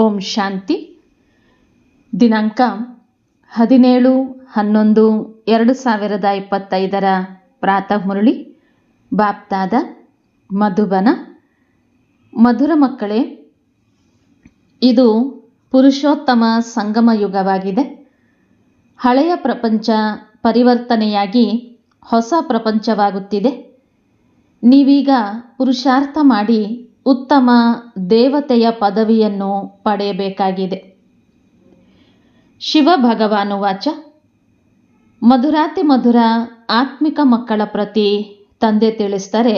ಓಂ ಶಾಂತಿ. ದಿನಾಂಕ ಹದಿನೇಳು ಹನ್ನೊಂದು ಎರಡು ಸಾವಿರದ ಇಪ್ಪತ್ತೈದರ ಪ್ರಾತಃ ಮುರಳಿ. ಬಾಪ್ತಾದ ಮಧುಬನ. ಮಧುರ ಮಕ್ಕಳೇ, ಇದು ಪುರುಷೋತ್ತಮ ಸಂಗಮ ಯುಗವಾಗಿದೆ. ಹಳೆಯ ಪ್ರಪಂಚ ಪರಿವರ್ತನೆಯಾಗಿ ಹೊಸ ಪ್ರಪಂಚವಾಗುತ್ತಿದೆ. ನೀವೀಗ ಪುರುಷಾರ್ಥ ಮಾಡಿ ಉತ್ತಮ ದೇವತೆಯ ಪದವಿಯನ್ನು ಪಡೆಯಬೇಕಾಗಿದೆ. ಶಿವ ಭಗವಾನು ವಾಚ ಮಧುರಾತಿ ಮಧುರ ಆತ್ಮಿಕ ಮಕ್ಕಳ ಪ್ರತಿ ತಂದೆ ತಿಳಿಸ್ತಾರೆ,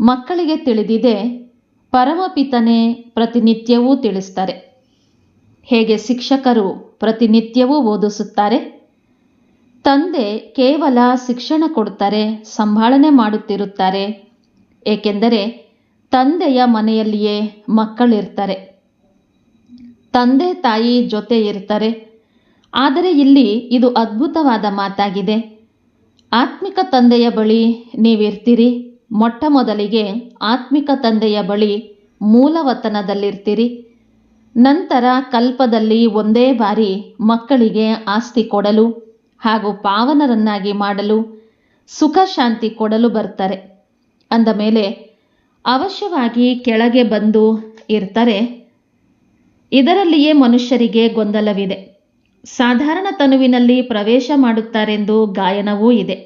ಮಕ್ಕಳಿಗೆ ತಿಳಿದಿದೆ, ಪರಮಪಿತನೇ ಪ್ರತಿನಿತ್ಯವೂ ತಿಳಿಸ್ತಾರೆ. ಹೇಗೆ ಶಿಕ್ಷಕರು ಪ್ರತಿನಿತ್ಯವೂ ಓದಿಸುತ್ತಾರೆ? ತಂದೆ ಕೇವಲ ಶಿಕ್ಷಣ ಕೊಡ್ತಾರೆ ಸಂಭಾಳನೆ ಮಾಡುತ್ತಿರುತ್ತಾರೆ, ಏಕೆಂದರೆ ತಂದೆಯ ಮನೆಯಲ್ಲಿಯೇ ಮಕ್ಕಳಿರ್ತಾರೆ. ತಂದೆ ತಾಯಿ ಜೊತೆ ಇರ್ತಾರೆ. ಆದರೆ ಇಲ್ಲಿ ಇದು ಅದ್ಭುತವಾದ ಮಾತಾಗಿದೆ. ಆತ್ಮಿಕ ತಂದೆಯ ಬಳಿ ನೀವಿರ್ತೀರಿ. ಮೊಟ್ಟ ಮೊದಲಿಗೆ ಆತ್ಮಿಕ ತಂದೆಯ ಬಳಿ ಮೂಲವತನದಲ್ಲಿರ್ತೀರಿ. ನಂತರ ಕಲ್ಪದಲ್ಲಿ ಒಂದೇ ಬಾರಿ ಮಕ್ಕಳಿಗೆ ಆಸ್ತಿ ಕೊಡಲು ಹಾಗೂ ಪಾವನರನ್ನಾಗಿ ಮಾಡಲು ಸುಖ ಶಾಂತಿ ಕೊಡಲು ಬರ್ತಾರೆ. ಅಂದ ಮೇಲೆ ಅವಶ್ಯವಾಗಿ ಕೆಳಗೆ ಬಂದು ಇರ್ತಾರೆ. ಇದರಲ್ಲಿಯೇ ಮನುಷ್ಯರಿಗೆ ಗೊಂದಲವಿದೆ. ಸಾಧಾರಣ ತನುವಿನಲ್ಲಿ ಪ್ರವೇಶ ಮಾಡುತ್ತಾರೆಂದು ಗಾಯನವೂ ಇದೆ.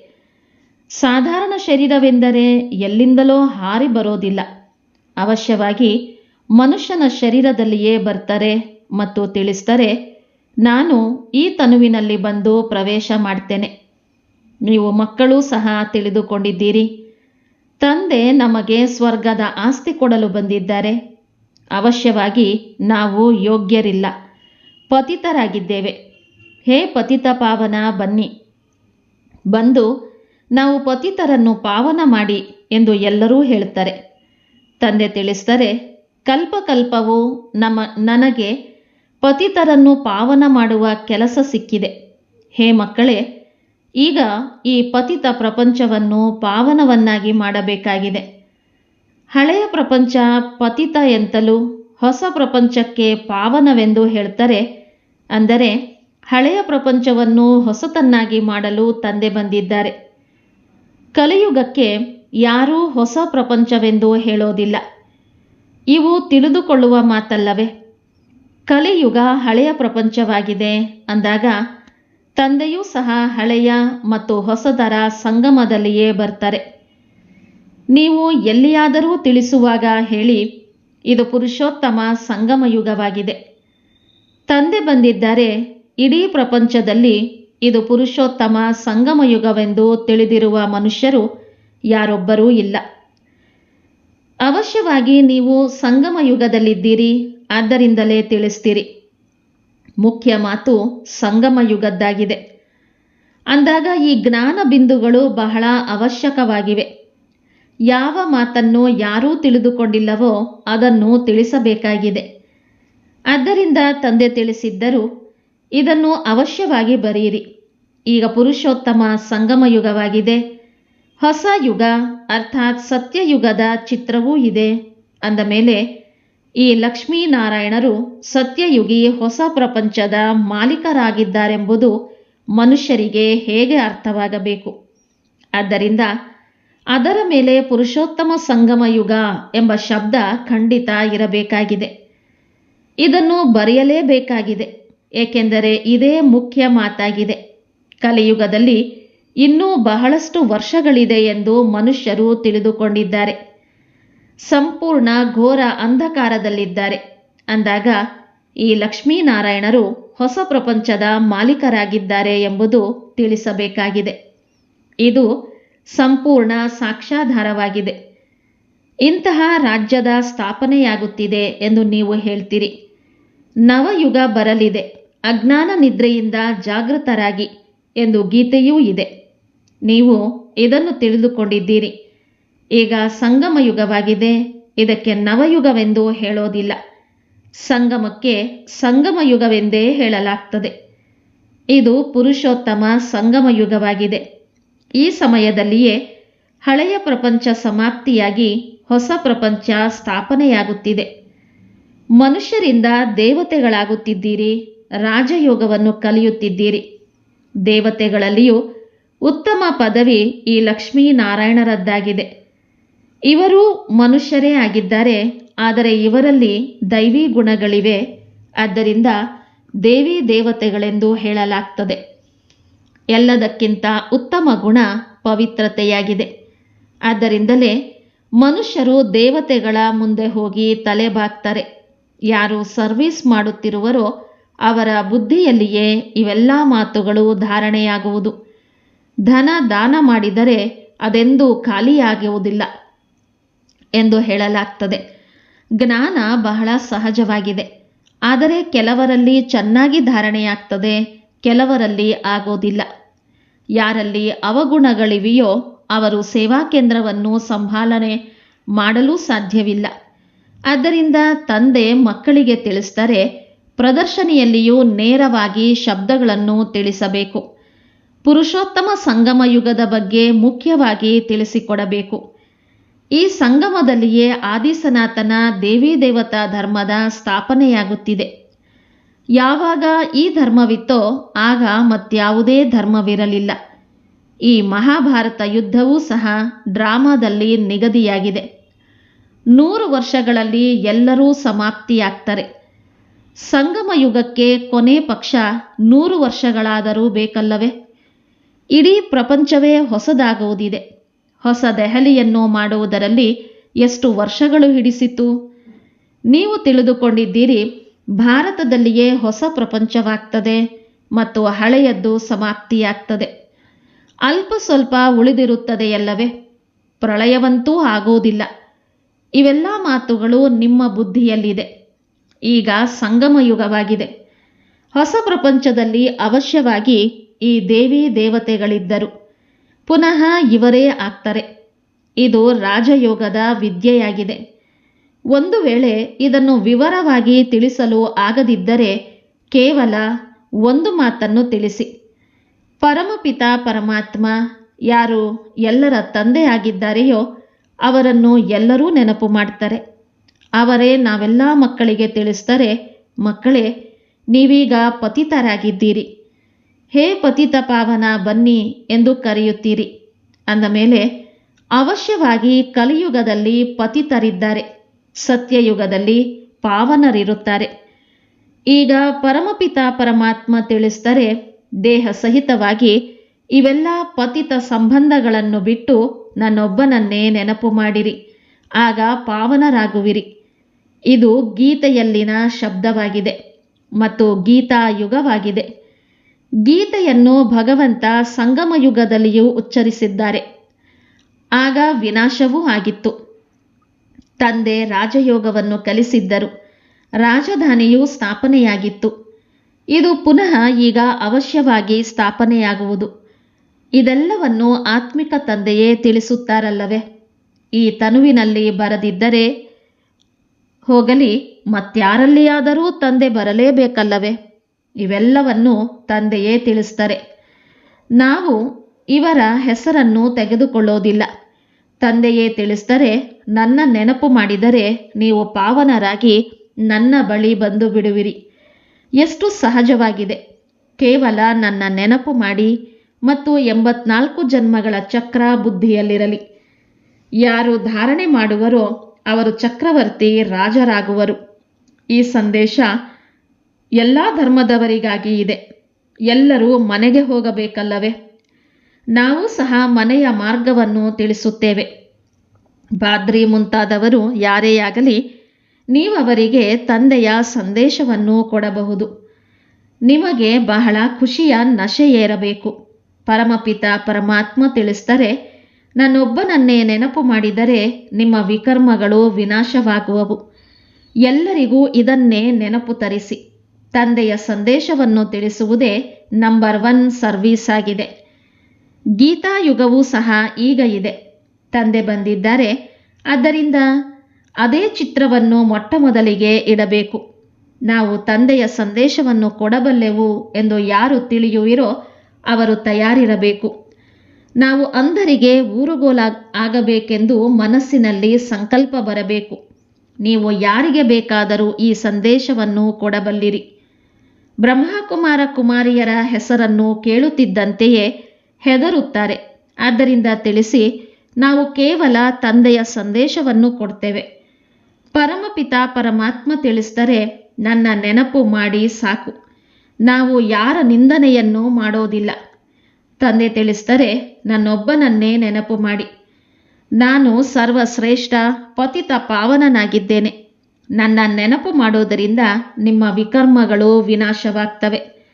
ಸಾಧಾರಣ ಶರೀರವೆಂದರೆ ಎಲ್ಲಿಂದಲೋ ಹಾರಿ ಬರೋದಿಲ್ಲ. ಅವಶ್ಯವಾಗಿ ಮನುಷ್ಯನ ಶರೀರದಲ್ಲಿಯೇ ಬರ್ತಾರೆ ಮತ್ತು ತಿಳಿಸ್ತಾರೆ, ನಾನು ಈ ತನುವಿನಲ್ಲಿ ಬಂದು ಪ್ರವೇಶ ಮಾಡ್ತೇನೆ. ನೀವು ಮಕ್ಕಳು ಸಹ ತಿಳಿದುಕೊಂಡಿದ್ದೀರಿ. ತಂದೆ ನಮಗೆ ಸ್ವರ್ಗದ ಆಸ್ತಿ ಕೊಡಲು ಬಂದಿದ್ದಾರೆ. ಅವಶ್ಯವಾಗಿ ನಾವು ಯೋಗ್ಯರಿಲ್ಲ. ಪತಿತರಾಗಿದ್ದೇವೆ. ಹೇ ಪತಿತ ಪಾವನ, ಬನ್ನಿ. ಬಂದು ನಾವು ಪತಿತರನ್ನು ಪಾವನ ಮಾಡಿ ಎಂದು ಎಲ್ಲರೂ ಹೇಳ್ತಾರೆ ತಂದೆ ತಿಳಿಸ್ತಾರೆ ಕಲ್ಪಕಲ್ಪವು ನಮ್ಮ, ನನಗೆ ಪತಿತರನ್ನು ಪಾವನ ಮಾಡುವ ಕೆಲಸ ಸಿಕ್ಕಿದೆ. ಹೇ ಮಕ್ಕಳೇ ಈಗ ಈ ಪತಿತ ಪ್ರಪಂಚವನ್ನು ಪಾವನವನ್ನಾಗಿ ಮಾಡಬೇಕಾಗಿದೆ. ಹಳೆಯ ಪ್ರಪಂಚ ಪತಿತ ಎಂತಲೂ ಹೊಸ ಪ್ರಪಂಚಕ್ಕೆ ಪಾವನವೆಂದು ಹೇಳ್ತಾರೆ, ಅಂದರೆ ಹಳೆಯ ಪ್ರಪಂಚವನ್ನು ಹೊಸತನ್ನಾಗಿ ಮಾಡಲು ತಂದೆ ಬಂದಿದ್ದಾರೆ. ಕಲಿಯುಗಕ್ಕೆ ಯಾರೂ ಹೊಸ ಪ್ರಪಂಚವೆಂದು ಹೇಳೋದಿಲ್ಲ. ಇವು ತಿಳಿದುಕೊಳ್ಳುವ ಮಾತಲ್ಲವೇ. ಕಲಿಯುಗ ಹಳೆಯ ಪ್ರಪಂಚವಾಗಿದೆ ಅಂದಾಗ ತಂದೆಯೂ ಸಹ ಹಳೆಯ ಮತ್ತು ಹೊಸದರ ಸಂಗಮದಲ್ಲಿಯೇ ಬರ್ತಾರೆ. ನೀವು ಎಲ್ಲಿಯಾದರೂ ತಿಳಿಸುವಾಗ ಹೇಳಿ, ಇದು ಪುರುಷೋತ್ತಮ ಸಂಗಮ ಯುಗವಾಗಿದೆ ತಂದೆ ಬಂದಿದ್ದಾರೆ ಇಡೀ ಪ್ರಪಂಚದಲ್ಲಿ ಇದು ಪುರುಷೋತ್ತಮ ಸಂಗಮ ಯುಗವೆಂದು ತಿಳಿದಿರುವ ಮನುಷ್ಯರು ಯಾರೊಬ್ಬರೂ ಇಲ್ಲ. ಅವಶ್ಯವಾಗಿ ನೀವು ಸಂಗಮ ಯುಗದಲ್ಲಿದ್ದೀರಿ ಆದ್ದರಿಂದಲೇ ತಿಳಿಸ್ತೀರಿ. ಮುಖ್ಯ ಮಾತು ಸಂಗಮ ಯುಗದ್ದಾಗಿದೆ. ಅಂದಾಗ ಈ ಜ್ಞಾನ ಬಿಂದುಗಳು ಬಹಳ ಅವಶ್ಯಕವಾಗಿವೆ. ಯಾವ ಮಾತನ್ನು ಯಾರೂ ತಿಳಿದುಕೊಂಡಿಲ್ಲವೋ ಅದನ್ನು ತಿಳಿಸಬೇಕಾಗಿದೆ. ಆದ್ದರಿಂದ ತಂದೆ ತಿಳಿಸಿದ್ದರು, ಇದನ್ನು ಅವಶ್ಯವಾಗಿ ಬರೆಯಿರಿ. ಈಗ ಪುರುಷೋತ್ತಮ ಸಂಗಮ ಯುಗವಾಗಿದೆ. ಹೊಸ ಯುಗ, ಅರ್ಥಾತ್ ಸತ್ಯಯುಗದ ಚಿತ್ರವೂ ಇದೆ. ಅಂದ ಮೇಲೆ ಈ ಲಕ್ಷ್ಮೀನಾರಾಯಣರು ಸತ್ಯಯುಗಿ ಹೊಸ ಪ್ರಪಂಚದ ಮಾಲೀಕರಾಗಿದ್ದಾರೆಂಬುದು ಮನುಷ್ಯರಿಗೆ ಹೇಗೆ ಅರ್ಥವಾಗಬೇಕು? ಆದ್ದರಿಂದ ಅದರ ಮೇಲೆ ಪುರುಷೋತ್ತಮ ಸಂಗಮ ಯುಗ ಎಂಬ ಶಬ್ದ ಖಂಡಿತ ಇರಬೇಕಾಗಿದೆ. ಇದನ್ನು ಬರೆಯಲೇಬೇಕಾಗಿದೆ. ಏಕೆಂದರೆ ಇದೇ ಮುಖ್ಯ ಮಾತಾಗಿದೆ. ಕಲಿಯುಗದಲ್ಲಿ ಇನ್ನೂ ಬಹಳಷ್ಟು ವರ್ಷಗಳಿದೆ ಎಂದು ಮನುಷ್ಯರು ತಿಳಿದುಕೊಂಡಿದ್ದಾರೆ. ಸಂಪೂರ್ಣ ಘೋರ ಅಂಧಕಾರದಲ್ಲಿದ್ದಾರೆ. ಅಂದಾಗ ಈ ಲಕ್ಷ್ಮೀನಾರಾಯಣರು ಹೊಸ ಪ್ರಪಂಚದ ಮಾಲೀಕರಾಗಿದ್ದಾರೆ ಎಂಬುದು ತಿಳಿಸಬೇಕಾಗಿದೆ. ಇದು ಸಂಪೂರ್ಣ ಸಾಕ್ಷ್ಯಾಧಾರವಾಗಿದೆ. ಇಂತಹ ರಾಜ್ಯದ ಸ್ಥಾಪನೆಯಾಗುತ್ತಿದೆ ಎಂದು ನೀವು ಹೇಳ್ತೀರಿ. ನವಯುಗ ಬರಲಿದೆ. ಅಜ್ಞಾನ ನಿದ್ರೆಯಿಂದ ಜಾಗೃತರಾಗಿ ಎಂದು ಗೀತೆಯೂ ಇದೆ. ನೀವು ಇದನ್ನು ತಿಳಿದುಕೊಂಡಿದ್ದೀರಿ. ಈಗ ಸಂಗಮ ಯುಗವಾಗಿದೆ ಇದಕ್ಕೆ ನವಯುಗವೆಂದು ಹೇಳೋದಿಲ್ಲ. ಸಂಗಮಕ್ಕೆ ಸಂಗಮ ಯುಗವೆಂದೇ ಹೇಳಲಾಗ್ತದೆ. ಇದು ಪುರುಷೋತ್ತಮ ಸಂಗಮ ಯುಗವಾಗಿದೆ ಈ ಸಮಯದಲ್ಲಿಯೇ ಹಳೆಯ ಪ್ರಪಂಚ ಸಮಾಪ್ತಿಯಾಗಿ ಹೊಸ ಪ್ರಪಂಚ ಸ್ಥಾಪನೆಯಾಗುತ್ತಿದೆ. ಮನುಷ್ಯರಿಂದ ದೇವತೆಗಳಾಗುತ್ತಿದ್ದೀರಿ, ರಾಜಯೋಗವನ್ನು ಕಲಿಯುತ್ತಿದ್ದೀರಿ. ದೇವತೆಗಳಲ್ಲಿಯೂ ಉತ್ತಮ ಪದವಿ ಈ ಲಕ್ಷ್ಮೀನಾರಾಯಣರದ್ದಾಗಿದೆ. ಇವರು ಮನುಷ್ಯರೇ ಆಗಿದ್ದಾರೆ, ಆದರೆ ಇವರಲ್ಲಿ ದೈವಿ ಗುಣಗಳಿವೆ. ಆದ್ದರಿಂದ ದೇವಿ ದೇವತೆಗಳೆಂದು ಹೇಳಲಾಗ್ತದೆ. ಎಲ್ಲದಕ್ಕಿಂತ ಉತ್ತಮ ಗುಣ ಪವಿತ್ರತೆಯಾಗಿದೆ. ಆದ್ದರಿಂದಲೇ ಮನುಷ್ಯರು ದೇವತೆಗಳ ಮುಂದೆ ಹೋಗಿ ತಲೆ ಬಾಗ್ತಾರೆ ಯಾರು ಸರ್ವಿಸ್ ಮಾಡುತ್ತಿರುವರೋ ಅವರ ಬುದ್ಧಿಯಲ್ಲಿಯೇ ಇವೆಲ್ಲ ಮಾತುಗಳು ಧಾರಣೆಯಾಗುವುದು. ಧನ ದಾನ ಮಾಡಿದರೆ ಅದೆಂದೂ ಖಾಲಿಯಾಗುವುದಿಲ್ಲ. ಎಂದು ಹೇಳಲಾಗ್ತದೆ. ಜ್ಞಾನ ಬಹಳ ಸಹಜವಾಗಿದೆ. ಆದರೆ ಕೆಲವರಲ್ಲಿ ಚೆನ್ನಾಗಿ ಧಾರಣೆಯಾಗ್ತದೆ, ಕೆಲವರಲ್ಲಿ ಆಗೋದಿಲ್ಲ. ಯಾರಲ್ಲಿ ಅವಗುಣಗಳಿವೆಯೋ ಅವರು ಸೇವಾ ಕೇಂದ್ರವನ್ನು ಸಂಭಾಲನೆ ಮಾಡಲು ಸಾಧ್ಯವಿಲ್ಲ. ಆದ್ದರಿಂದ ತಂದೆ ಮಕ್ಕಳಿಗೆ ತಿಳಿಸ್ತಾರೆ ಪ್ರದರ್ಶನಿಯಲ್ಲಿಯೂ ನೇರವಾಗಿ ಶಬ್ದಗಳನ್ನು ತಿಳಿಸಬೇಕು. ಪುರುಷೋತ್ತಮ ಸಂಗಮ ಯುಗದ ಬಗ್ಗೆ ಮುಖ್ಯವಾಗಿ ತಿಳಿಸಿಕೊಡಬೇಕು. ಈ ಸಂಗಮದಲ್ಲಿಯೇ ಆದಿಸನಾತನ ದೇವಿ ದೇವತಾ ಧರ್ಮದ ಸ್ಥಾಪನೆಯಾಗುತ್ತಿದೆ. ಯಾವಾಗ ಈ ಧರ್ಮವಿತ್ತೋ ಆಗ ಮತ್ಯಾವುದೇ ಧರ್ಮವಿರಲಿಲ್ಲ. ಈ ಮಹಾಭಾರತ ಯುದ್ಧವೂ ಸಹ ಡ್ರಾಮಾದಲ್ಲಿ ನಿಗದಿಯಾಗಿದೆ. ನೂರು ವರ್ಷಗಳಲ್ಲಿ ಎಲ್ಲರೂ ಸಮಾಪ್ತಿಯಾಗ್ತಾರೆ. ಸಂಗಮ ಯುಗಕ್ಕೆ ಕೊನೆ ಪಕ್ಷ ನೂರು ವರ್ಷಗಳಾದರೂ ಬೇಕಲ್ಲವೇ? ಇಡೀ ಪ್ರಪಂಚವೇ ಹೊಸದಾಗುವುದಿದೆ. ಹೊಸ ದೆಹಲಿಯನ್ನು ಮಾಡುವುದರಲ್ಲಿ ಎಷ್ಟು ವರ್ಷಗಳು ಹಿಡಿಸಿತು ನೀವು ತಿಳಿದುಕೊಂಡಿದ್ದೀರಿ, ಭಾರತದಲ್ಲಿಯೇ ಹೊಸ ಪ್ರಪಂಚವಾಗ್ತದೆ ಮತ್ತು ಹಳೆಯದ್ದು ಸಮಾಪ್ತಿಯಾಗ್ತದೆ. ಅಲ್ಪ ಸ್ವಲ್ಪ ಉಳಿದಿರುತ್ತದೆಯಲ್ಲವೇ? ಪ್ರಳಯವಂತೂ ಆಗುವುದಿಲ್ಲ. ಇವೆಲ್ಲ ಮಾತುಗಳು ನಿಮ್ಮ ಬುದ್ಧಿಯಲ್ಲಿದೆ. ಈಗ ಸಂಗಮ ಯುಗವಾಗಿದೆ ಹೊಸ ಪ್ರಪಂಚದಲ್ಲಿ ಅವಶ್ಯವಾಗಿ ಈ ದೇವಿ ದೇವತೆಗಳಿದ್ದರು. ಪುನಃ ಇವರೇ ಆಗ್ತಾರೆ. ಇದು ರಾಜಯೋಗದ ವಿದ್ಯೆಯಾಗಿದೆ. ಒಂದು ವೇಳೆ ಇದನ್ನು ವಿವರವಾಗಿ ತಿಳಿಸಲು ಆಗದಿದ್ದರೆ ಕೇವಲ ಒಂದು ಮಾತನ್ನು ತಿಳಿಸಿ. ಪರಮಪಿತ ಪರಮಾತ್ಮ ಯಾರು ಎಲ್ಲರ ತಂದೆಯಾಗಿದ್ದಾರೆಯೋ ಅವರನ್ನು ಎಲ್ಲರೂ ನೆನಪು ಮಾಡ್ತಾರೆ. ಅವರೇ ನಾವೆಲ್ಲ ಮಕ್ಕಳಿಗೆ ತಿಳಿಸ್ತಾರೆ ಮಕ್ಕಳೇ, ನೀವೀಗ ಪತಿತರಾಗಿದ್ದೀರಿ. ಹೇ ಪತಿತ ಪಾವನ ಬನ್ನಿ ಎಂದು ಕರೆಯುತ್ತೀರಿ. ಅಂದ ಮೇಲೆ, ಅವಶ್ಯವಾಗಿ ಕಲಿಯುಗದಲ್ಲಿ ಪತಿತರಿದ್ದಾರೆ. ಸತ್ಯಯುಗದಲ್ಲಿ ಪಾವನರಿರುತ್ತಾರೆ. ಈಗ ಪರಮಪಿತ ಪರಮಾತ್ಮ ತಿಳಿಸ್ತಾರೆ ದೇಹ ಸಹಿತವಾಗಿ ಇವೆಲ್ಲ ಪತಿತ ಸಂಬಂಧಗಳನ್ನು ಬಿಟ್ಟು ನನ್ನೊಬ್ಬನನ್ನೇ ನೆನಪು ಮಾಡಿರಿ. ಆಗ ಪಾವನರಾಗುವಿರಿ. ಇದು ಗೀತೆಯಲ್ಲಿನ ಶಬ್ದವಾಗಿದೆ ಮತ್ತು ಗೀತಾ ಯುಗವಾಗಿದೆ ಗೀತೆಯನ್ನು ಭಗವಂತ ಸಂಗಮಯುಗದಲ್ಲಿಯೂ ಉಚ್ಚರಿಸಿದ್ದಾರೆ. ಆಗ ವಿನಾಶವೂ ಆಗಿತ್ತು. ತಂದೆ ರಾಜಯೋಗವನ್ನು ಕಲಿಸಿದ್ದರು. ರಾಜಧಾನಿಯು ಸ್ಥಾಪನೆಯಾಗಿತ್ತು. ಇದು ಪುನಃ ಈಗ ಅವಶ್ಯವಾಗಿ ಸ್ಥಾಪನೆಯಾಗುವುದು. ಇದೆಲ್ಲವನ್ನು ಆತ್ಮಿಕ ತಂದೆಯೇ ತಿಳಿಸುತ್ತಾರಲ್ಲವೇ? ಈ ತನುವಿನಲ್ಲಿ ಬರದಿದ್ದರೆ ಹೋಗಲಿ ಮತ್ಯಾರಲ್ಲಿಯಾದರೂ ತಂದೆ ಬರಲೇಬೇಕಲ್ಲವೇ? ಇವೆಲ್ಲವನ್ನು ತಂದೆಯೇ ತಿಳಿಸ್ತಾರೆ ನಾವು ಇವರ ಹೆಸರನ್ನು ತೆಗೆದುಕೊಳ್ಳೋದಿಲ್ಲ. ತಂದೆಯೇ ತಿಳಿಸ್ತಾರೆ ನನ್ನ ನೆನಪು ಮಾಡಿದರೆ ನೀವು ಪಾವನರಾಗಿ ನನ್ನ ಬಳಿ ಬಂದು ಬಿಡುವಿರಿ. ಎಷ್ಟು ಸಹಜವಾಗಿದೆ. ಕೇವಲ ನನ್ನ ನೆನಪು ಮಾಡಿ ಮತ್ತು ಎಂಬತ್ನಾಲ್ಕು ಜನ್ಮಗಳ ಚಕ್ರ ಬುದ್ಧಿಯಲ್ಲಿರಲಿ. ಯಾರು ಧಾರಣೆ ಮಾಡುವರೋ ಅವರು ಚಕ್ರವರ್ತಿ ರಾಜರಾಗುವರು. ಈ ಸಂದೇಶ ಎಲ್ಲ ಧರ್ಮದವರಿಗಾಗಿ ಇದೆ. ಎಲ್ಲರೂ ಮನೆಗೆ ಹೋಗಬೇಕಲ್ಲವೇ? ನಾವು ಸಹ ಮನೆಯ ಮಾರ್ಗವನ್ನು ತಿಳಿಸುತ್ತೇವೆ. ಬಾದ್ರಿ ಮುಂತಾದವರು ಯಾರೇ ಆಗಲಿ ನೀವವರಿಗೆ ತಂದೆಯ ಸಂದೇಶವನ್ನು ಕೊಡಬಹುದು. ನಿಮಗೆ ಬಹಳ ಖುಷಿಯ ನಶೆ ಏರಬೇಕು. ಪರಮಪಿತ ಪರಮಾತ್ಮ ತಿಳಿಸಿದರೆ, ನನ್ನೊಬ್ಬನನ್ನೇ ನೆನಪು ಮಾಡಿದರೆ ನಿಮ್ಮ ವಿಕರ್ಮಗಳು ವಿನಾಶವಾಗುವವು. ಎಲ್ಲರಿಗೂ ಇದನ್ನೇ ನೆನಪು ತರಿಸಿ. ತಂದೆಯ ಸಂದೇಶವನ್ನು ತಿಳಿಸುವುದೇ ನಂಬರ್ ಒನ್ ಸರ್ವೀಸ್ ಆಗಿದೆ. ಗೀತಾಯುಗವೂ ಸಹ ಈಗ ಇದೆ. ತಂದೆ ಬಂದಿದ್ದಾರೆ. ಆದ್ದರಿಂದ ಅದೇ ಚಿತ್ರವನ್ನು ಮೊಟ್ಟ ಮೊದಲಿಗೆ ಇಡಬೇಕು. ನಾವು ತಂದೆಯ ಸಂದೇಶವನ್ನು ಕೊಡಬಲ್ಲೆವು ಎಂದು ಯಾರು ತಿಳಿಯುವಿರೋ ಅವರು ತಯಾರಿರಬೇಕು. ನಾವು ಅಂಧರಿಗೆ ಊರುಗೋಲ ಆಗಬೇಕೆಂದು ಮನಸ್ಸಿನಲ್ಲಿ ಸಂಕಲ್ಪ ಬರಬೇಕು. ನೀವು ಯಾರಿಗೆ ಬೇಕಾದರೂ ಈ ಸಂದೇಶವನ್ನು ಕೊಡಬಲ್ಲಿರಿ. ಬ್ರಹ್ಮಕುಮಾರ ಕುಮಾರಿಯರ ಹೆಸರನ್ನು ಕೇಳುತ್ತಿದ್ದಂತೆಯೇ ಹೆದರುತ್ತಾರೆ. ಆದ್ದರಿಂದ ತಿಳಿಸಿ, ನಾವು ಕೇವಲ ತಂದೆಯ ಸಂದೇಶವನ್ನು ಕೊಡ್ತೇವೆ. ಪರಮಪಿತ ಪರಮಾತ್ಮ ತಿಳಿಸಿದರೆ ನನ್ನ ನೆನಪು ಮಾಡಿ ಸಾಕು. ನಾವು ಯಾರ ನಿಂದನೆಯನ್ನು ಮಾಡೋದಿಲ್ಲ. ತಂದೆ ತಿಳಿಸಿದರೆ ನನ್ನೊಬ್ಬನನ್ನೇ ನೆನಪು ಮಾಡಿ. ನಾನು ಸರ್ವಶ್ರೇಷ್ಠ ಪತಿತ ಪಾವನನಾಗಿದ್ದೇನೆ. ನನ್ನ ನೆನಪು ಮಾಡೋದರಿಂದ ನಿಮ್ಮ ವಿಕರ್ಮಗಳು ವಿನಾಶವಾಗ್ತವೆ.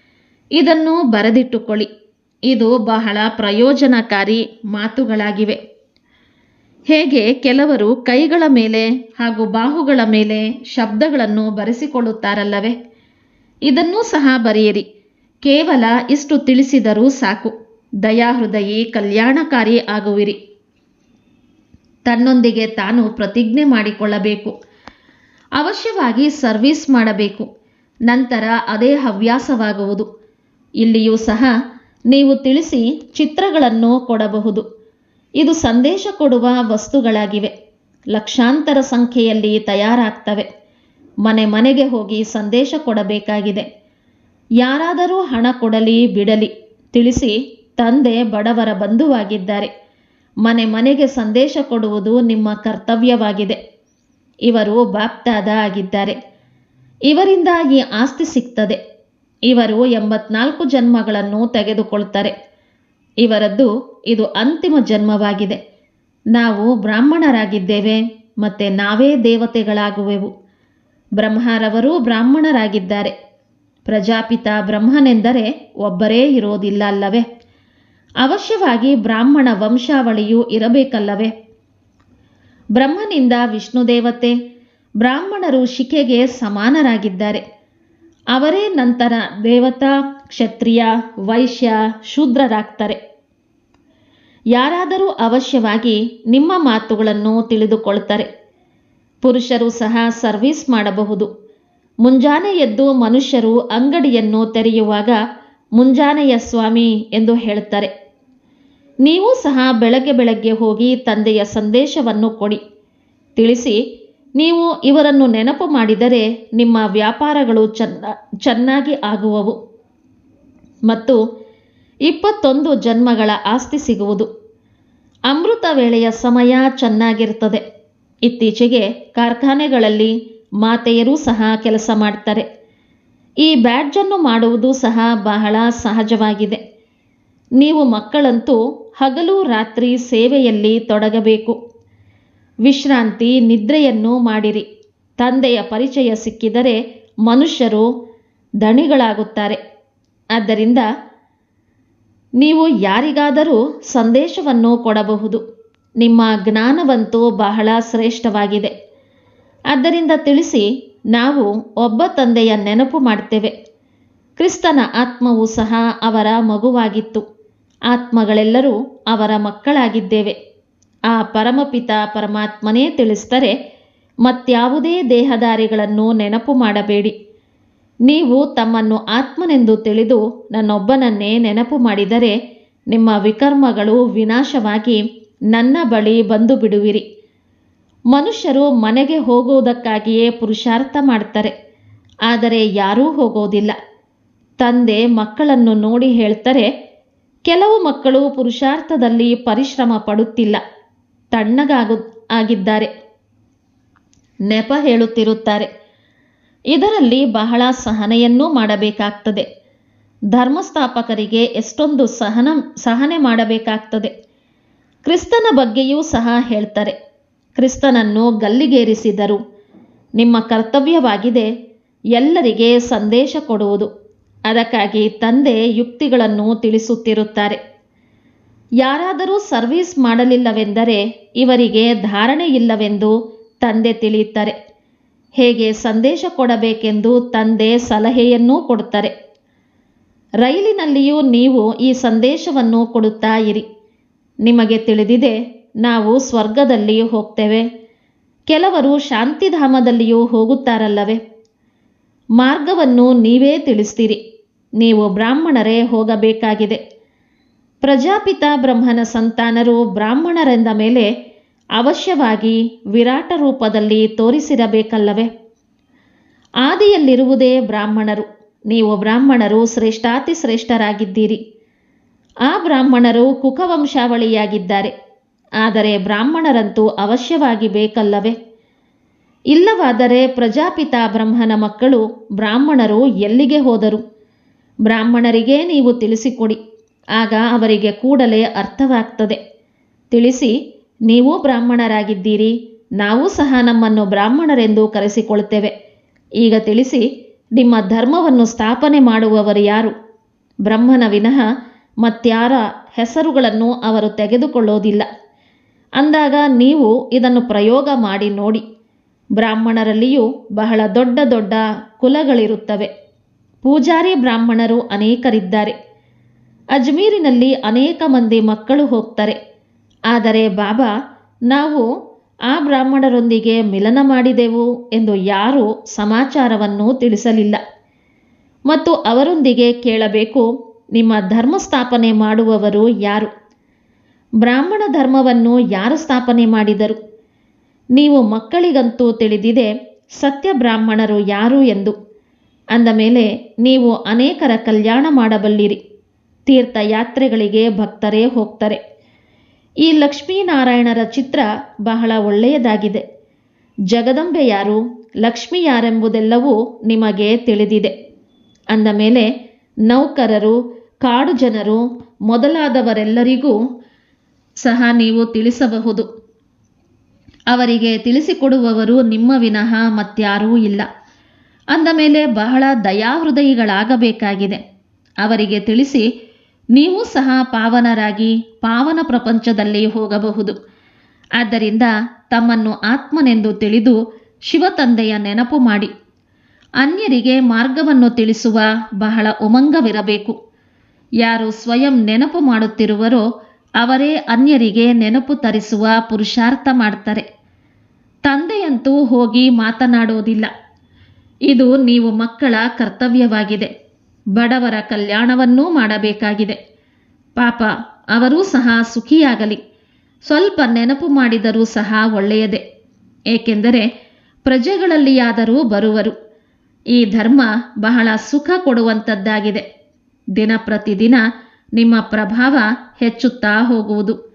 ಇದನ್ನು ಬರೆದಿಟ್ಟುಕೊಳ್ಳಿ. ಇದು ಬಹಳ ಪ್ರಯೋಜನಕಾರಿ ಮಾತುಗಳಾಗಿವೆ. ಹೇಗೆ ಕೆಲವರು ಕೈಗಳ ಮೇಲೆ ಹಾಗೂ ಬಾಹುಗಳ ಮೇಲೆ ಶಬ್ದಗಳನ್ನು ಬರೆಸಿಕೊಳ್ಳುತ್ತಾರಲ್ಲವೇ? ಇದನ್ನೂ ಸಹ ಬರೆಯಿರಿ. ಕೇವಲ ಇಷ್ಟು ತಿಳಿಸಿದರೂ ಸಾಕು. ದಯಾಹೃದಯಿ ಕಲ್ಯಾಣಕಾರಿ ಆಗುವಿರಿ. ತನ್ನೊಂದಿಗೆ ತಾನು ಪ್ರತಿಜ್ಞೆ ಮಾಡಿಕೊಳ್ಳಬೇಕು. ಅವಶ್ಯವಾಗಿ ಸರ್ವಿಸ್ ಮಾಡಬೇಕು. ನಂತರ ಅದೇ ಹವ್ಯಾಸವಾಗುವುದು. ಇಲ್ಲಿಯೂ ಸಹ ನೀವು ತಿಳಿಸಿ ಚಿತ್ರಗಳನ್ನು ಕೊಡಬಹುದು. ಇದು ಸಂದೇಶ ಕೊಡುವ ವಸ್ತುಗಳಾಗಿವೆ. ಲಕ್ಷಾಂತರ ಸಂಖ್ಯೆಯಲ್ಲಿ ತಯಾರಾಗ್ತವೆ. ಮನೆ ಮನೆಗೆ ಹೋಗಿ ಸಂದೇಶ ಕೊಡಬೇಕಾಗಿದೆ. ಯಾರಾದರೂ ಹಣ ಕೊಡಲಿ ಬಿಡಲಿ ತಿಳಿಸಿ ತಂದೆ ಬಡವರ ಬಂಧುವಾಗಿದ್ದಾರೆ. ಮನೆ ಮನೆಗೆ ಸಂದೇಶ ಕೊಡುವುದು ನಿಮ್ಮ ಕರ್ತವ್ಯವಾಗಿದೆ. ಇವರು ಬಾಪ್ತಾದ ಆಗಿದ್ದಾರೆ. ಇವರಿಂದ ಈ ಆಸ್ತಿ ಸಿಗ್ತದೆ. ಇವರು ಎಂಬತ್ನಾಲ್ಕು ಜನ್ಮಗಳನ್ನು ತೆಗೆದುಕೊಳ್ತಾರೆ. ಇವರದ್ದು ಇದು ಅಂತಿಮ ಜನ್ಮವಾಗಿದೆ. ನಾವು ಬ್ರಾಹ್ಮಣರಾಗಿದ್ದೇವೆ ಮತ್ತೆ ನಾವೇ ದೇವತೆಗಳಾಗುವೆವು. ಬ್ರಹ್ಮರವರು ಬ್ರಾಹ್ಮಣರಾಗಿದ್ದಾರೆ. ಪ್ರಜಾಪಿತ ಬ್ರಹ್ಮನೆಂದರೆ ಒಬ್ಬರೇ ಇರೋದಿಲ್ಲ ಅಲ್ಲವೇ? ಅವಶ್ಯವಾಗಿ ಬ್ರಾಹ್ಮಣ ವಂಶಾವಳಿಯೂ ಇರಬೇಕಲ್ಲವೇ? ಬ್ರಹ್ಮನಿಂದ ವಿಷ್ಣು ದೇವತೆ ಬ್ರಾಹ್ಮಣರು ಶಿಖೆಗೆ ಸಮಾನರಾಗಿದ್ದಾರೆ. ಅವರೇ ನಂತರ ದೇವತಾ, ಕ್ಷತ್ರಿಯ, ವೈಶ್ಯ, ಶೂದ್ರರಾಗ್ತಾರೆ. ಯಾರಾದರೂ ಅವಶ್ಯವಾಗಿ ನಿಮ್ಮ ಮಾತುಗಳನ್ನು ತಿಳಿದುಕೊಳ್ತಾರೆ. ಪುರುಷರು ಸಹ ಸರ್ವಿಸ್ ಮಾಡಬಹುದು. ಮುಂಜಾನೆ ಎದ್ದು ಮನುಷ್ಯರು ಅಂಗಡಿಯನ್ನು ತೆರೆಯುವಾಗ, ಮುಂಜಾನೆಯ ಸ್ವಾಮಿ ಎಂದು ಹೇಳ್ತಾರೆ ನೀವು ಸಹ ಬೆಳಗ್ಗೆ ಬೆಳಗ್ಗೆ ಹೋಗಿ ತಂದೆಯ ಸಂದೇಶವನ್ನು ಕೊಡಿ. ತಿಳಿಸಿ, ನೀವು ಇವರನ್ನು ನೆನಪು ಮಾಡಿದರೆ ನಿಮ್ಮ ವ್ಯಾಪಾರಗಳು ಚೆನ್ನ, ಚೆನ್ನಾಗಿ ಆಗುವವು. ಮತ್ತು ಇಪ್ಪತ್ತೊಂದು ಜನ್ಮಗಳ ಆಸ್ತಿ ಸಿಗುವುದು. ಅಮೃತ ವೇಳೆಯ ಸಮಯ ಚೆನ್ನಾಗಿರುತ್ತದೆ. ಇತ್ತೀಚೆಗೆ ಕಾರ್ಖಾನೆಗಳಲ್ಲಿ ಮಾತೆಯರೂ ಸಹ ಕೆಲಸ ಮಾಡ್ತಾರೆ. ಈ ಬ್ಯಾಡ್ಜನ್ನು ಮಾಡುವುದು ಸಹ ಬಹಳ ಸಹಜವಾಗಿದೆ. ನೀವು ಮಕ್ಕಳಂತೂ ಹಗಲು ರಾತ್ರಿ ಸೇವೆಯಲ್ಲಿ ತೊಡಗಬೇಕು. ವಿಶ್ರಾಂತಿ ನಿದ್ರೆಯನ್ನು ಮಾಡಿರಿ. ತಂದೆಯ ಪರಿಚಯ ಸಿಕ್ಕಿದರೆ ಮನುಷ್ಯರು ದಣಿಗಳಾಗುತ್ತಾರೆ ಆದ್ದರಿಂದ ನೀವು ಯಾರಿಗಾದರೂ ಸಂದೇಶವನ್ನು ಕೊಡಬಹುದು. ನಿಮ್ಮ ಜ್ಞಾನವಂತೂ ಬಹಳ ಶ್ರೇಷ್ಠವಾಗಿದೆ. ಆದ್ದರಿಂದ ತಿಳಿಸಿ, ನಾವು ಒಬ್ಬ ತಂದೆಯ ನೆನಪು ಮಾಡ್ತೇವೆ. ಕ್ರಿಸ್ತನ ಆತ್ಮವು ಸಹ ಅವರ ಮಗುವಾಗಿತ್ತು. ಆತ್ಮಗಳೆಲ್ಲರೂ ಅವರ ಮಕ್ಕಳಾಗಿದ್ದೇವೆ. ಆ ಪರಮಪಿತ ಪರಮಾತ್ಮನೇ ತಿಳಿಸ್ತಾರೆ ಮತ್ಯಾವುದೇ ದೇಹದಾರಿಗಳನ್ನು ನೆನಪು ಮಾಡಬೇಡಿ. ನೀವು ತಮ್ಮನ್ನು ಆತ್ಮನೆಂದು ತಿಳಿದು ನನ್ನೊಬ್ಬನನ್ನೇ ನೆನಪು ಮಾಡಿದರೆ ನಿಮ್ಮ ವಿಕರ್ಮಗಳು ವಿನಾಶವಾಗಿ ನನ್ನ ಬಳಿ ಬಂದು ಬಿಡುವಿರಿ. ಮನುಷ್ಯರು ಮನೆಗೆ ಹೋಗುವುದಕ್ಕಾಗಿಯೇ ಪುರುಷಾರ್ಥ ಮಾಡ್ತಾರೆ. ಆದರೆ ಯಾರೂ ಹೋಗೋದಿಲ್ಲ ತಂದೆ ಮಕ್ಕಳನ್ನು ನೋಡಿ ಹೇಳ್ತಾರೆ ಕೆಲವು ಮಕ್ಕಳು ಪುರುಷಾರ್ಥದಲ್ಲಿ ಪರಿಶ್ರಮ ಪಡುತ್ತಿಲ್ಲ. ತಣ್ಣಗಾಗು ಆಗಿದ್ದಾರೆ ನೆಪ ಹೇಳುತ್ತಿರುತ್ತಾರೆ. ಇದರಲ್ಲಿ ಬಹಳ ಸಹನೆಯನ್ನೂ ಮಾಡಬೇಕಾಗ್ತದೆ. ಧರ್ಮಸ್ಥಾಪಕರಿಗೆ ಎಷ್ಟೊಂದು ಸಹನ, ಸಹನೆ ಮಾಡಬೇಕಾಗ್ತದೆ. ಕ್ರಿಸ್ತನ ಬಗ್ಗೆಯೂ ಸಹ ಹೇಳ್ತಾರೆ. ಕ್ರಿಸ್ತನನ್ನು ಗಲ್ಲಿಗೇರಿಸಿದರು. ನಿಮ್ಮ ಕರ್ತವ್ಯವಾಗಿದೆ. ಎಲ್ಲರಿಗೆ ಸಂದೇಶ ಕೊಡುವುದು. ಅದಕ್ಕಾಗಿ ತಂದೆ ಯುಕ್ತಿಗಳನ್ನು ತಿಳಿಸುತ್ತಿರುತ್ತಾರೆ. ಯಾರಾದರೂ ಸರ್ವಿಸ್ ಮಾಡಲಿಲ್ಲವೆಂದರೆ ಇವರಿಗೆ ಧಾರಣೆ ಇಲ್ಲವೆಂದು ತಂದೆ ತಿಳಿಯುತ್ತಾರೆ. ಹೇಗೆ ಸಂದೇಶ ಕೊಡಬೇಕೆಂದು ತಂದೆ ಸಲಹೆಯನ್ನೂ ಕೊಡುತ್ತಾರೆ. ರೈಲಿನಲ್ಲಿಯೂ ನೀವು ಈ ಸಂದೇಶವನ್ನು ಕೊಡುತ್ತಾ ಇರಿ. ನಿಮಗೆ ತಿಳಿದಿದೆ, ನಾವು ಸ್ವರ್ಗದಲ್ಲಿ ಹೋಗ್ತೇವೆ. ಕೆಲವರು ಶಾಂತಿಧಾಮದಲ್ಲಿಯೂ ಹೋಗುತ್ತಾರಲ್ಲವೇ? ಮಾರ್ಗವನ್ನು ನೀವೇ ತಿಳಿಸ್ತೀರಿ. ನೀವು ಬ್ರಾಹ್ಮಣರೇ ಹೋಗಬೇಕಾಗಿದೆ. ಪ್ರಜಾಪಿತ ಬ್ರಹ್ಮನ ಸಂತಾನರು ಬ್ರಾಹ್ಮಣರೆಂದ ಮೇಲೆ ಅವಶ್ಯವಾಗಿ ವಿರಾಟ ರೂಪದಲ್ಲಿ ತೋರಿಸಿರಬೇಕಲ್ಲವೇ? ಆದಿಯಲ್ಲಿರುವುದೇ ಬ್ರಾಹ್ಮಣರು. ನೀವು ಬ್ರಾಹ್ಮಣರು ಶ್ರೇಷ್ಠಾತಿ ಶ್ರೇಷ್ಠರಾಗಿದ್ದೀರಿ. ಆ ಬ್ರಾಹ್ಮಣರು ಕುಕವಂಶಾವಳಿಯಾಗಿದ್ದಾರೆ. ಆದರೆ ಬ್ರಾಹ್ಮಣರಂತೂ ಅವಶ್ಯವಾಗಿ ಬೇಕಲ್ಲವೇ? ಇಲ್ಲವಾದರೆ ಪ್ರಜಾಪಿತ ಬ್ರಹ್ಮನ ಮಕ್ಕಳು ಬ್ರಾಹ್ಮಣರು ಎಲ್ಲಿಗೆ ಹೋದರು? ಬ್ರಾಹ್ಮಣರಿಗೇ ನೀವು ತಿಳಿಸಿಕೊಡಿ. ಆಗ ಅವರಿಗೆ ಕೂಡಲೇ ಅರ್ಥವಾಗ್ತದೆ. ತಿಳಿಸಿ, ನೀವು ಬ್ರಾಹ್ಮಣರಾಗಿದ್ದೀರಿ, ನಾವು ಸಹ ನಮ್ಮನ್ನು ಬ್ರಾಹ್ಮಣರೆಂದು ಕರೆಸಿಕೊಳ್ತೇವೆ ಈಗ ತಿಳಿಸಿ, ನಿಮ್ಮ ಧರ್ಮವನ್ನು ಸ್ಥಾಪನೆ ಮಾಡುವವರು ಯಾರು? ಬ್ರಹ್ಮನ ವಿನಃ ಮತ್ಯಾರ ಹೆಸರುಗಳನ್ನು ಅವರು ತೆಗೆದುಕೊಳ್ಳೋದಿಲ್ಲ. ಅಂದಾಗ ನೀವು ಇದನ್ನು ಪ್ರಯೋಗ ಮಾಡಿ ನೋಡಿ. ಬ್ರಾಹ್ಮಣರಲ್ಲಿಯೂ ಬಹಳ ದೊಡ್ಡ ದೊಡ್ಡ ಕುಲಗಳಿರುತ್ತವೆ. ಪೂಜಾರಿ ಬ್ರಾಹ್ಮಣರು ಅನೇಕರಿದ್ದಾರೆ. ಅಜ್ಮೀರಿನಲ್ಲಿ ಅನೇಕ ಮಂದಿ ಮಕ್ಕಳು ಹೋಗ್ತಾರೆ. ಆದರೆ ಬಾಬಾ, ನಾವು ಆ ಬ್ರಾಹ್ಮಣರೊಂದಿಗೆ ಮಿಲನ ಮಾಡಿದೆವು ಎಂದು ಯಾರೂ ಸಮಾಚಾರವನ್ನು ತಿಳಿಸಲಿಲ್ಲ. ಮತ್ತು ಅವರೊಂದಿಗೆ ಕೇಳಬೇಕು, ನಿಮ್ಮ ಧರ್ಮ ಸ್ಥಾಪನೆ ಮಾಡುವವರು ಯಾರು? ಬ್ರಾಹ್ಮಣ ಧರ್ಮವನ್ನು ಯಾರು ಸ್ಥಾಪನೆ ಮಾಡಿದರು? ನೀವು ಮಕ್ಕಳಿಗಂತೂ ತಿಳಿದಿದೆ, ಸತ್ಯ ಬ್ರಾಹ್ಮಣರು ಯಾರು ಎಂದು. ಅಂದ ಮೇಲೆ, ನೀವು ಅನೇಕರ ಕಲ್ಯಾಣ ಮಾಡಬಲ್ಲಿರಿ, ತೀರ್ಥಯಾತ್ರೆಗಳಿಗೆ ಭಕ್ತರೇ ಹೋಗ್ತಾರೆ. ಈ ಲಕ್ಷ್ಮೀನಾರಾಯಣರ ಚಿತ್ರ ಬಹಳ ಒಳ್ಳೆಯದಾಗಿದೆ. ಜಗದಂಬೆ ಯಾರು, ಲಕ್ಷ್ಮಿ ಯಾರೆಂಬುದೆಲ್ಲವೂ ನಿಮಗೆ ತಿಳಿದಿದೆ. ಅಂದ ಮೇಲೆ, ನೌಕರರು, ಕಾಡು ಜನರು ಮೊದಲಾದವರೆಲ್ಲರಿಗೂ ಸಹ ನೀವು ತಿಳಿಸಬಹುದು. ಅವರಿಗೆ ತಿಳಿಸಿಕೊಡುವವರು ನಿಮ್ಮ ವಿನಃ ಮತ್ಯಾರೂ ಇಲ್ಲ. ಅಂದ ಮೇಲೆ ಬಹಳ ದಯಾಹೃದಯಿಗಳಾಗಬೇಕಾಗಿದೆ. ಅವರಿಗೆ ತಿಳಿಸಿ, ನೀವು ಸಹ ಪಾವನರಾಗಿ ಪಾವನ ಪ್ರಪಂಚದಲ್ಲಿ ಹೋಗಬಹುದು. ಆದ್ದರಿಂದ ತಮ್ಮನ್ನು ಆತ್ಮನೆಂದು ತಿಳಿದು ಶಿವತಂದೆಯ ನೆನಪು ಮಾಡಿ. ಅನ್ಯರಿಗೆ ಮಾರ್ಗವನ್ನು ತಿಳಿಸುವ ಬಹಳ ಉಮಂಗವಿರಬೇಕು. ಯಾರು ಸ್ವಯಂ ನೆನಪು ಮಾಡುತ್ತಿರುವರೋ ಅವರೇ ಅನ್ಯರಿಗೆ ನೆನಪು ತರಿಸುವ ಪುರುಷಾರ್ಥ ಮಾಡ್ತಾರೆ. ತಂದೆಯಂತೂ ಹೋಗಿ ಮಾತನಾಡೋದಿಲ್ಲ. ಇದು ನೀವು ಮಕ್ಕಳ ಕರ್ತವ್ಯವಾಗಿದೆ. ಬಡವರ ಕಲ್ಯಾಣವನ್ನೂ ಮಾಡಬೇಕಾಗಿದೆ. ಪಾಪ, ಅವರೂ ಸಹ ಸುಖಿಯಾಗಲಿ. ಸ್ವಲ್ಪ ನೆನಪು ಮಾಡಿದರೂ ಸಹ ಒಳ್ಳೆಯದೇ. ಏಕೆಂದರೆ ಪ್ರಜೆಗಳಲ್ಲಿಯಾದರೂ ಬರುವರು. ಈ ಧರ್ಮ ಬಹಳ ಸುಖ ಕೊಡುವಂಥದ್ದಾಗಿದೆ. ದಿನ ಪ್ರತಿದಿನ ನಿಮ್ಮ ಪ್ರಭಾವ ಹೆಚ್ಚುತ್ತಾ ಹೋಗುವುದು.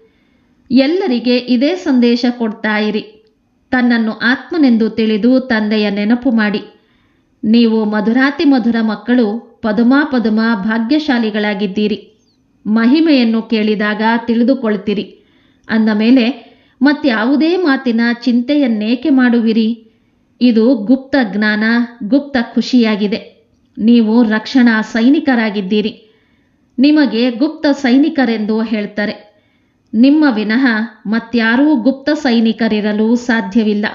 ಎಲ್ಲರಿಗೆ ಇದೇ ಸಂದೇಶ ಕೊಡ್ತಾ ಇರಿ. ತನ್ನನ್ನು ಆತ್ಮನೆಂದು ತಿಳಿದು ತಂದೆಯ ನೆನಪು ಮಾಡಿ. ನೀವು ಮಧುರಾತಿ ಮಧುರ ಮಕ್ಕಳು ಪದುಮಾ ಪದುಮ ಭಾಗ್ಯಶಾಲಿಗಳಾಗಿದ್ದೀರಿ. ಮಹಿಮೆಯನ್ನು ಕೇಳಿದಾಗ ತಿಳಿದುಕೊಳ್ತೀರಿ ಅಂದ ಮೇಲೆ, ಮತ್ಯಾವುದೇ ಮಾತಿನ ಚಿಂತೆಯನ್ನೇಕೆ ಮಾಡುವಿರಿ? ಇದು ಗುಪ್ತ ಜ್ಞಾನ, ಗುಪ್ತ ಖುಷಿಯಾಗಿದೆ. ನೀವು ರಕ್ಷಣಾ ಸೈನಿಕರಾಗಿದ್ದೀರಿ. ನಿಮಗೆ ಗುಪ್ತ ಸೈನಿಕರೆಂದು ಹೇಳ್ತಾರೆ. ನಿಮ್ಮ ವಿನಃ ಮತ್ಯಾರೂ ಗುಪ್ತ ಸೈನಿಕರಿರಲು ಸಾಧ್ಯವಿಲ್ಲ.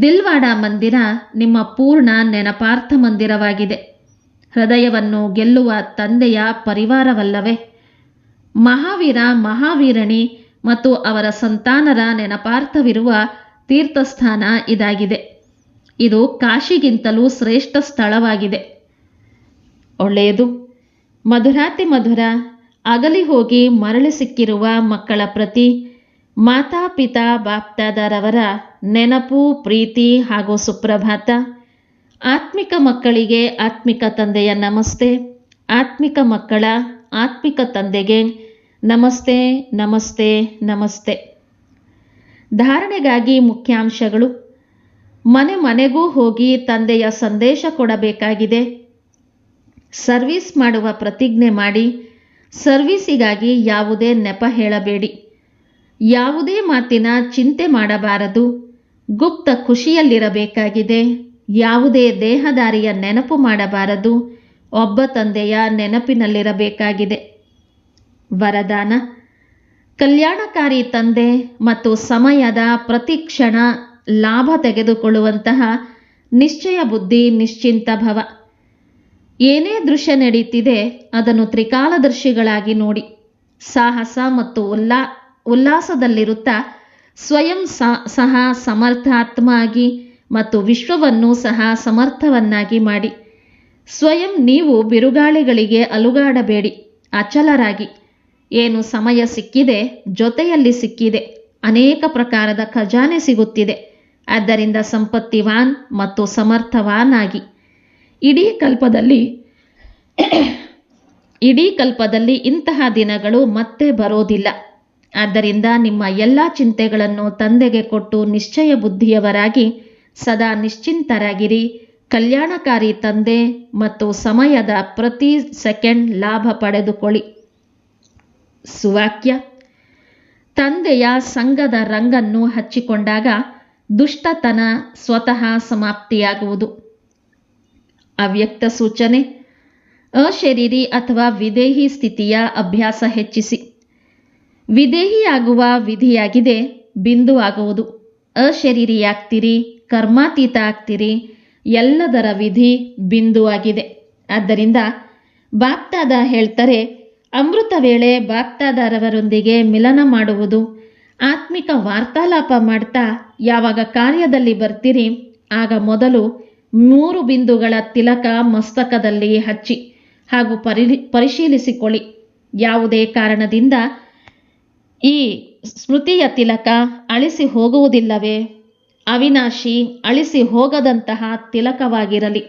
ದಿಲ್ವಾಡ ಮಂದಿರ ನಿಮ್ಮ ಪೂರ್ಣ ನೆನಪಾರ್ಥ ಮಂದಿರವಾಗಿದೆ. ಹೃದಯವನ್ನು ಗೆಲ್ಲುವ ತಂದೆಯ ಪರಿವಾರವಲ್ಲವೇ? ಮಹಾವೀರ, ಮಹಾವೀರಣಿ ಮತ್ತು ಅವರ ಸಂತಾನರ ನೆನಪಾರ್ಥವಿರುವ ತೀರ್ಥಸ್ಥಾನ ಇದಾಗಿದೆ. ಇದು ಕಾಶಿಗಿಂತಲೂ ಶ್ರೇಷ್ಠ ಸ್ಥಳವಾಗಿದೆ. ಒಳ್ಳೆಯದು. ಮಧುರಾತಿ ಮಧುರ, ಅಗಲಿ ಹೋಗಿ ಮರಳಿ ಸಿಕ್ಕಿರುವ ಮಕ್ಕಳ ಪ್ರತಿ ಮಾತಾಪಿತಾ ಬಾಪ್ತಾದರವರ ನೆನಪು, ಪ್ರೀತಿ ಹಾಗೂ ಸುಪ್ರಭಾತ. ಆತ್ಮಿಕ ಮಕ್ಕಳಿಗೆ ಆತ್ಮಿಕ ತಂದೆಯ ನಮಸ್ತೆ. ಆತ್ಮಿಕ ಮಕ್ಕಳ ಆತ್ಮಿಕ ತಂದೆಗೆ ನಮಸ್ತೆ ನಮಸ್ತೆ ನಮಸ್ತೆ. ಧಾರಣೆಗಾಗಿ ಮುಖ್ಯಾಂಶಗಳು. ಮನೆ ಮನೆಗೂ ಹೋಗಿ ತಂದೆಯ ಸಂದೇಶ ಕೊಡಬೇಕಾಗಿದೆ. ಸರ್ವಿಸ್ ಮಾಡುವ ಪ್ರತಿಜ್ಞೆ ಮಾಡಿ. ಸರ್ವಿಸಿಗಾಗಿ ಯಾವುದೇ ನೆಪ ಹೇಳಬೇಡಿ. ಯಾವುದೇ ಮಾತಿನ ಚಿಂತೆ ಮಾಡಬಾರದು. ಗುಪ್ತ ಖುಷಿಯಲ್ಲಿರಬೇಕಾಗಿದೆ. ಯಾವುದೇ ದೇಹದಾರಿಯ ನೆನಪು ಮಾಡಬಾರದು. ಒಬ್ಬ ತಂದೆಯ ನೆನಪಿನಲ್ಲಿರಬೇಕಾಗಿದೆ. ವರದಾನ. ಕಲ್ಯಾಣಕಾರಿ ತಂದೆ ಮತ್ತು ಸಮಯದ ಪ್ರತಿ ಕ್ಷಣ ಲಾಭ ತೆಗೆದುಕೊಳ್ಳುವಂತಹ ನಿಶ್ಚಯ ಬುದ್ಧಿ, ನಿಶ್ಚಿಂತ ಭವ. ಏನೇ ದೃಶ್ಯ ನಡೆಯುತ್ತಿದೆ ಅದನ್ನು ತ್ರಿಕಾಲದರ್ಶಿಗಳಾಗಿ ನೋಡಿ. ಸಾಹಸ ಮತ್ತು ಉಲ್ಲಾ ಉಲ್ಲಾಸದಲ್ಲಿರುತ್ತಾ ಸ್ವಯಂ ಸಹ ಸಮರ್ಥಾತ್ಮ ಆಗಿ ಮತ್ತು ವಿಶ್ವವನ್ನು ಸಹ ಸಮರ್ಥವನ್ನಾಗಿ ಮಾಡಿ. ಸ್ವಯಂ ನೀವು ಬಿರುಗಾಳಿಗಳಿಗೆ ಅಲುಗಾಡಬೇಡಿ, ಅಚಲರಾಗಿ. ಏನು ಸಮಯ ಸಿಕ್ಕಿದೆ, ಜೊತೆಯಲ್ಲಿ ಸಿಕ್ಕಿದೆ. ಅನೇಕ ಪ್ರಕಾರದ ಖಜಾನೆ ಸಿಗುತ್ತಿದೆ. ಆದ್ದರಿಂದ ಸಂಪತ್ತಿವಾನ್ ಮತ್ತು ಸಮರ್ಥವಾನ್ ಆಗಿ ಇಡೀ ಕಲ್ಪದಲ್ಲಿ ಇಡೀ ಕಲ್ಪದಲ್ಲಿ ಇಂತಹ ದಿನಗಳು ಮತ್ತೆ ಬರೋದಿಲ್ಲ. ಆದ್ದರಿಂದ ನಿಮ್ಮ ಎಲ್ಲ ಚಿಂತೆಗಳನ್ನು ತಂದೆಗೆ ಕೊಟ್ಟು ನಿಶ್ಚಯ ಬುದ್ಧಿಯವರಾಗಿ ಸದಾ ನಿಶ್ಚಿಂತರಾಗಿರಿ. ಕಲ್ಯಾಣಕಾರಿ ತಂದೆ ಮತ್ತು ಸಮಯದ ಪ್ರತಿ ಸೆಕೆಂಡ್ ಲಾಭ ಪಡೆದುಕೊಳ್ಳಿ. ಸುವಾಕ್ಯ. ತಂದೆಯ ಸಂಘದ ರಂಗನ್ನು ಹಚ್ಚಿಕೊಂಡಾಗ ದುಷ್ಟತನ ಸ್ವತಃ ಸಮಾಪ್ತಿಯಾಗುವುದು. ಅವ್ಯಕ್ತ ಸೂಚನೆ. ಅಶರೀರಿ ಅಥವಾ ವಿದೇಹಿ ಸ್ಥಿತಿಯ ಅಭ್ಯಾಸ ಹೆಚ್ಚಿಸಿ. ವಿದೇಹಿಯಾಗುವ ವಿಧಿಯಾಗಿದೆ, ಬಿಂದು ಆಗುವುದು. ಅಶರೀರಿಯಾಗ್ತೀರಿ ಕರ್ಮಾತೀತ ಆಗ್ತೀರಿ ಎಲ್ಲದರ ವಿಧಿ ಬಿಂದು ಆಗಿದೆ. ಆದ್ದರಿಂದ ಬಾಪ್ತಾದ ಹೇಳ್ತಾರೆ, ಅಮೃತ ವೇಳೆ ಬಾಪ್ತಾದಾರವರೊಂದಿಗೆ ಮಿಲನ ಮಾಡುವುದು, ಆತ್ಮಿಕ ವಾರ್ತಾಲಾಪ ಮಾಡ್ತಾ ಯಾವಾಗ ಕಾರ್ಯದಲ್ಲಿ ಬರ್ತೀರಿ, ಆಗ ಮೊದಲು ಮೂರು ಬಿಂದುಗಳ ತಿಲಕ ಮಸ್ತಕದಲ್ಲಿ ಹಚ್ಚಿ ಹಾಗೂ ಪರಿ ಪರಿಶೀಲಿಸಿಕೊಳ್ಳಿ. ಯಾವುದೇ ಕಾರಣದಿಂದ ಈ ಸ್ಮೃತಿಯ ತಿಲಕ ಅಳಿಸಿ ಹೋಗುವುದಿಲ್ಲವೇ? ಅವಿನಾಶಿ ಅಳಿಸಿ ಹೋಗದಂತಹ ತಿಲಕವಾಗಿರಲಿ.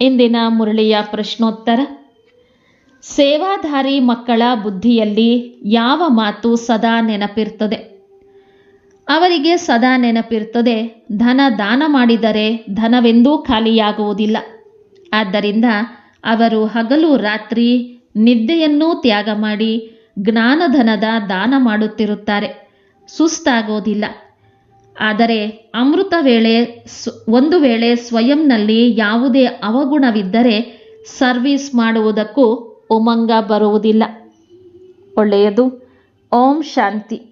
ಇಂದಿನ ಮುರಳಿಯ ಪ್ರಶ್ನೋತ್ತರ, ಸೇವಾಧಾರಿ ಮಕ್ಕಳ ಬುದ್ಧಿಯಲ್ಲಿ ಯಾವ ಮಾತು ಸದಾ ನೆನಪಿರ್ತದೆ? ಅವರಿಗೆ ಸದಾ ನೆನಪಿರ್ತದೆ, ಧನ ದಾನ ಮಾಡಿದರೆ ಧನವೆಂದೂ ಖಾಲಿಯಾಗುವುದಿಲ್ಲ. ಆದ್ದರಿಂದ ಅವರು ಹಗಲು ರಾತ್ರಿ ನಿದ್ದೆಯನ್ನೂ ತ್ಯಾಗ ಮಾಡಿ ಜ್ಞಾನಧನದ ದಾನ ಮಾಡುತ್ತಿರುತ್ತಾರೆ. ಸುಸ್ತಾಗೋದಿಲ್ಲ. ಆದರೆ ಅಮೃತ ವೇಳೆ ಒಂದು ವೇಳೆ ಸ್ವಯಂನಲ್ಲಿ ಯಾವುದೇ ಅವಗುಣವಿದ್ದರೆ ಸರ್ವಿಸ್ ಮಾಡುವುದಕ್ಕೂ ಉಮಂಗ ಬರುವುದಿಲ್ಲ. ಒಳ್ಳೆಯದು. ಓಂ ಶಾಂತಿ.